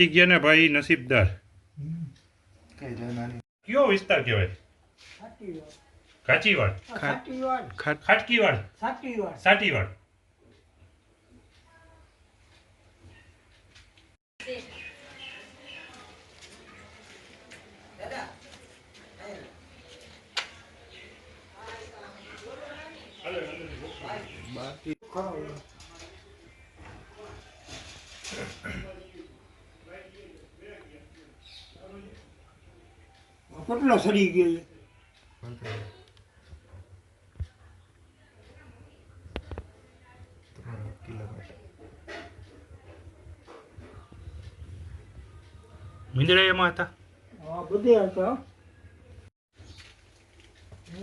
બચી ગયા ને ભાઈ નસીબદાર. કયો વિસ્તાર કહેવાય? કાચીવાડ ખાટકીવાડ. સાટીવાડ. કેટલો સડી ગયો છે. મીંદડા એમાં હતા હા બધે હતા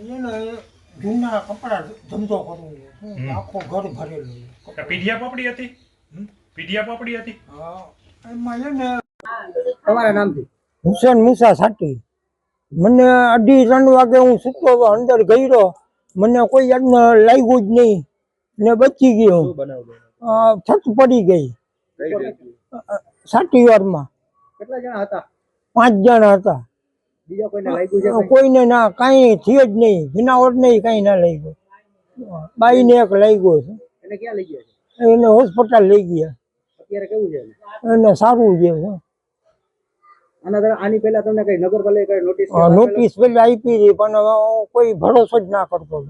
એને જૂના કપડા ધંધો કરવો. આખો ઘર ભરેલું. પીઢિયા પાપડી હતી? પીઢિયા પાપડી હતી હા એમાં છે ને તમારા નામથી હુસેન મુસા સાટી મને અઢી ત્રણ વાગે હું સૂતો અંદર ગયો મને કોઈ યાદ લાગ્યું જ નહીં. ને બચી ગયો. છત પડી ગઈ? સાટી વારમાં. કેટલા જણા હતા? પાંચ જણા હતા. કોઈને ના કઈ થયો જ નહીં. જનાવર નહીં કઈ ના લઈ ગયો બાઈને એક લઈ ગયો છે. એને ક્યાં લઈ ગયા એને હોસ્પિટલ લઈ ગયા. અત્યારે કેવું છે એને? એને સારું છે. આના આની પહેલા તમને કઈ નગરપાલિકા નોટિસ નોટિસ પેલી આપી પણ કોઈ ભરોસો જ ના કરતો